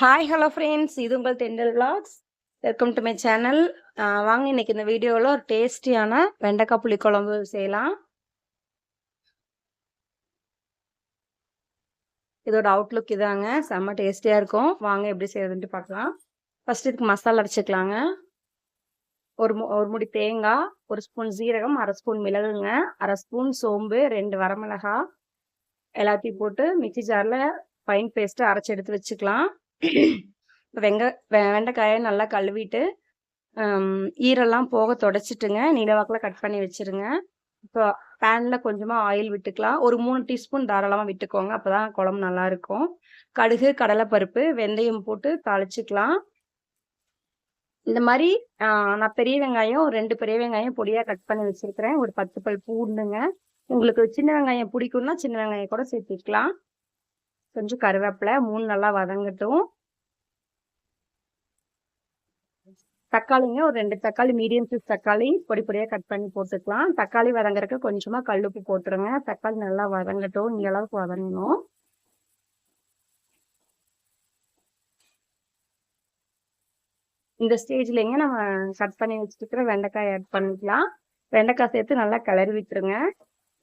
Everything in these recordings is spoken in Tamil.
ஹாய் ஹலோ ஃப்ரெண்ட்ஸ் இது உங்கள் dental vlogs welcome to my channel வாங்க இன்னைக்கு இந்த வீடியோவில் ஒரு டேஸ்டியான வெண்டைக்காய் புளிக்குழம்பு செய்யலாம். இதோட அவுட்லுக் இதாங்க. செம்ம டேஸ்டியாக இருக்கும். வாங்க எப்படி செய்யறதுன்ட்டு பார்க்கலாம். ஃபர்ஸ்ட் இதுக்கு மசாலா அரைச்சிக்கலாங்க. ஒரு மு ஒரு முடி தேங்காய் ஒரு ஸ்பூன் ஜீரகம் அரை ஸ்பூன் மிளகுங்க அரை ஸ்பூன் சோம்பு ரெண்டு வரமிளகா. எல்லாத்தையும் போட்டு மிக்சி ஜாரில் ஃபைன் பேஸ்ட்டு அரைச்சி எடுத்து வச்சுக்கலாம். வெங்க வெண்டைக்காயை நல்லா கழுவிட்டு ஈரெல்லாம் போக தொடச்சிட்டுங்க. நீளவாக்கில் கட் பண்ணி வச்சுருங்க. இப்போ பேனில் கொஞ்சமாக ஆயில் விட்டுக்கலாம். ஒரு மூணு டீஸ்பூன் தாராளமாக விட்டுக்கோங்க. அப்போ தான் குழம்பு நல்லாயிருக்கும் கடுகு கடலைப்பருப்பு வெந்தயம் போட்டு தாளிச்சிக்கலாம். இந்த மாதிரி நான் பெரிய வெங்காயம் ரெண்டு பெரிய வெங்காயம் பொடியாக கட் பண்ணி வச்சுருக்கிறேன். ஒரு பத்து பல் பூண்டுங்க உங்களுக்கு சின்ன வெங்காயம் பிடிக்கும்னா சின்ன வெங்காயம் கூட சேர்த்துக்கலாம். கொஞ்சம் கருவேப்பிலை மூணு நல்லா வதங்கட்டும். தக்காளிங்க ஒரு ரெண்டு தக்காளி மீடியம் சைஸ் தக்காளி பொடி பொடியாக கட் பண்ணி போட்டுக்கலாம். தக்காளி வதங்குறதுக்கு கொஞ்சமாக கல்லுப்பு போட்டுருங்க. தக்காளி நல்லா வதங்கட்டும். இந்த அளவுக்கு வதங்கணும். இந்த ஸ்டேஜ்லேங்க நம்ம கட் பண்ணி வச்சுருக்கிற வெண்டைக்காய் ஆட் பண்ணிக்கலாம். வெண்டைக்காய் சேர்த்து நல்லா கிளறி விட்டுருங்க.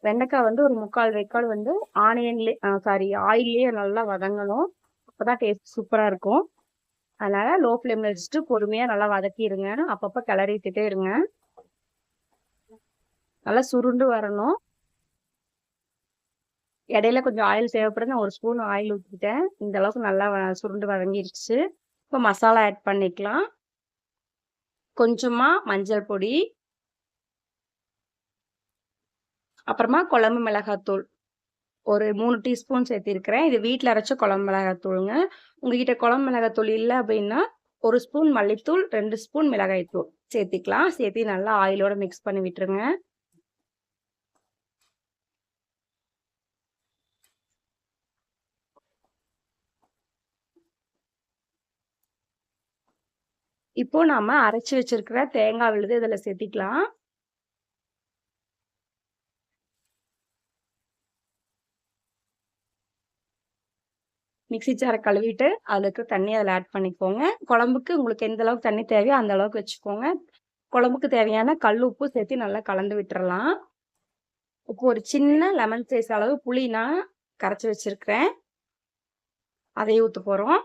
வெண்டைக்காய் வந்து ஒரு முக்கால் வைக்கால் வந்து ஆனியன்லே சாரி ஆயிலே நல்லா வதங்கணும். அப்போ தான் டேஸ்ட் சூப்பராக இருக்கும். அதனால லோ ஃப்ளேமில் வச்சுட்டு பொறுமையாக நல்லா வதக்கிடுங்க. அப்பப்போ கிளறிட்டுட்டே இருங்க. நல்லா சுருண்டு வரணும். இடையில கொஞ்சம் ஆயில் தேவைப்படுது நான் ஒரு ஸ்பூன் ஆயில் ஊற்றிட்டேன் இந்த அளவுக்கு நல்லா சுருண்டு வதங்கிடுச்சு இப்போ மசாலா ஆட் பண்ணிக்கலாம். கொஞ்சமாக மஞ்சள் பொடி. அப்புறமா குழம்பு மிளகாத்தூள். ஒரு மூணு டீஸ்பூன் சேர்த்திருக்கிறேன். இது வீட்டில் அரைச்ச குழம்பு மிளகாத்தூளுங்க உங்ககிட்ட குழம்பு மிளகாத்தூள் இல்லை அப்படின்னா ஒரு ஸ்பூன் மல்லித்தூள் ரெண்டு ஸ்பூன் மிளகாய் தூள் சேர்த்திக்கலாம். சேர்த்து நல்லா ஆயிலோட மிக்ஸ் பண்ணி விட்டுருங்க. இப்போ நாம அரைச்சி வச்சிருக்கிற தேங்காய் விழுது இதில் சேர்த்திக்கலாம். மிக்சி ஜாரை கழுவிட்டு அதுக்கு தண்ணி அதில் ஆட் பண்ணிக்கோங்க. குழம்புக்கு உங்களுக்கு எந்த அளவுக்கு தண்ணி தேவையோ அந்த அளவுக்கு வச்சுக்கோங்க. குழம்புக்கு தேவையான கல் உப்பு சேர்த்து நல்லா கலந்து விட்டுறலாம். இப்போ ஒரு சின்ன லெமன் சைஸ் அளவு புளி நான் கரைச்சி வச்சிருக்கிறேன். அதையும் ஊற்ற போகிறோம்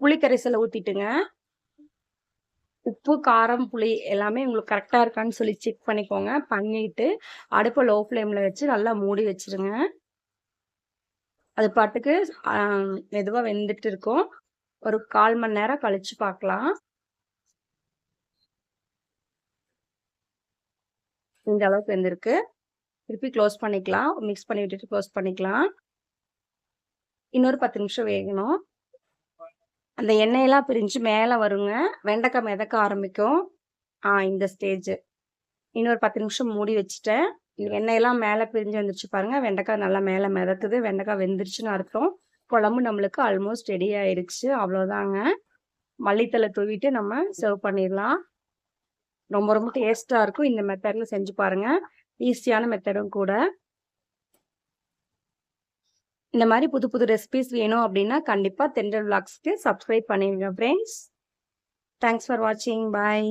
புளி கரைசலை ஊற்றிட்டுங்க உப்பு காரம் புளி எல்லாமே உங்களுக்கு கரெக்டாக இருக்கான்னு சொல்லி செக் பண்ணிக்கோங்க. பண்ணிட்டு அடுப்பை லோ ஃப்ளேமில் வச்சு நல்லா மூடி வச்சுருங்க. அது பாட்டுக்கு மெதுவாக வெந்துட்டு இருக்கும் ஒரு கால் மணி நேரம் கழிச்சு பார்க்கலாம் இந்த அளவுக்கு வெந்திருக்கு. திருப்பி க்ளோஸ் பண்ணிக்கலாம். மிக்ஸ் பண்ணி விட்டுட்டு க்ளோஸ் பண்ணிக்கலாம். இன்னொரு பத்து நிமிஷம் வேகணும். அந்த எண்ணெயெல்லாம் பிரிஞ்சு மேலே வருங்க. வெண்டைக்காய் மிதக்க ஆரம்பிக்கும். ஆ இந்த ஸ்டேஜ் இன்னொரு பத்து நிமிஷம் மூடி வச்சுட்டேன். எண்ணெயெல்லாம் மேலே பிரிஞ்சு வந்துருச்சு பாருங்கள் வெண்டைக்காய் நல்லா மேலே மிதக்குது. வெண்டைக்காய் வெந்துருச்சுன்னு அர்த்தம். குழம்பு நம்மளுக்கு ஆல்மோஸ்ட் ரெடி ஆயிடுச்சு. அவ்வளோதாங்க மல்லித்தலை தூவிட்டு நம்ம சர்வ் பண்ணிடலாம். ரொம்ப ரொம்ப டேஸ்ட்டாக இருக்கும். இந்த மெத்தடில் செஞ்சு பாருங்கள் ஈஸியான மெத்தடும் கூட. இந்த மாதிரி புது புது ரெசிபிஸ் வேணும் அப்படின்னா கண்டிப்பாக தென்றல் விளாக்ஸ்க்கு சப்ஸ்கிரைப் பண்ணிடுங்க ஃப்ரெண்ட்ஸ் தேங்க்ஸ் ஃபார் வாட்சிங் பாய்